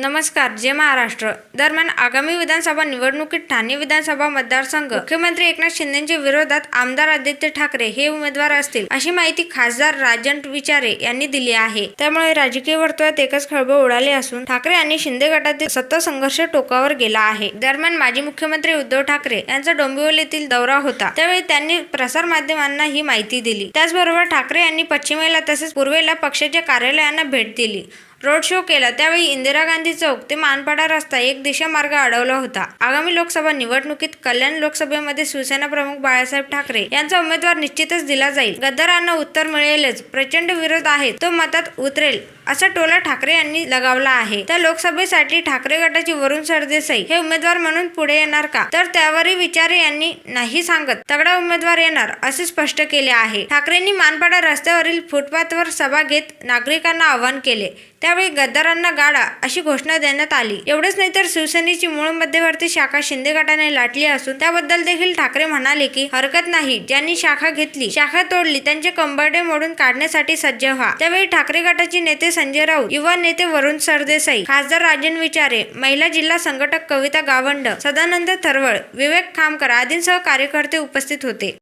नमस्कार जय महाराष्ट्र. दरम्यान आगामी विधानसभा निवडणुकीत ठाणे विधानसभा मतदारसंघ मुख्यमंत्री एकनाथ शिंदेच्या विरोधात आमदार आदित्य ठाकरे हे उमेदवार असतील अशी माहिती खासदार राजन विचारे यांनी दिली आहे. त्यामुळे राजकीय वर्तुळात एकच खळबळ उडाली असून ठाकरे आणि शिंदे गटातील सत्ता संघर्ष टोकावर गेला आहे. दरम्यान माजी मुख्यमंत्री उद्धव ठाकरे यांचा डोंबिवलीतील दौरा होता. त्यावेळी त्यांनी प्रसार माध्यमांना ही माहिती दिली. त्याचबरोबर ठाकरे यांनी पश्चिमेला तसेच पूर्वेला पक्षाच्या कार्यालयांना भेट दिली. रोड शो केला. त्यावेळी इंदिरा गांधी चौक ते मानपाडा रस्ता एक दिशा मार्ग अडवला होता. आगामी लोकसभा निवडणुकीत कल्याण लोकसभेमध्ये शिवसेना प्रमुख बाळासाहेब ठाकरे यांचा उमेदवार निश्चितच दिला जाईल. गद्दारांना उत्तर मिळेलच. प्रचंड विरोध आहे. तो मतात उतरेल असा टोला ठाकरे यांनी लगावला आहे. त्या लोकसभेसाठी ठाकरे गटाची वरुण सरदेसाई हे उमेदवार म्हणून पुढे येणार का? तर त्यावरही विचारे यांनी नाही सांगत. तगडा उमेदवार येणार असे स्पष्ट केले आहे. ठाकरेंनी मानपाडा रस्त्यावरील फुटपाथवर सभा घेत नागरिकांना आवाहन केले. त्यावेळी गद्दारांना गाडा अशी घोषणा देण्यात आली. एवढेच नाही तर शिवसेनेची मूळ मध्यवर्ती शाखा शिंदे गटाने लाटली असून त्याबद्दल देखील ठाकरे म्हणाले की हरकत नाही. ज्यांनी शाखा घेतली शाखा तोडली त्यांचे कंबरडे मोडून काढण्यासाठी सज्ज व्हा. त्यावेळी ठाकरे गटाचे नेते संजय राऊत युवा नेते वरुण सरदेसाई खासदार राजन विचारे महिला जिल्हा संघटक कविता गावंड सदानंद थरवळ विवेक खामकर आदींसह कार्यकर्ते उपस्थित होते.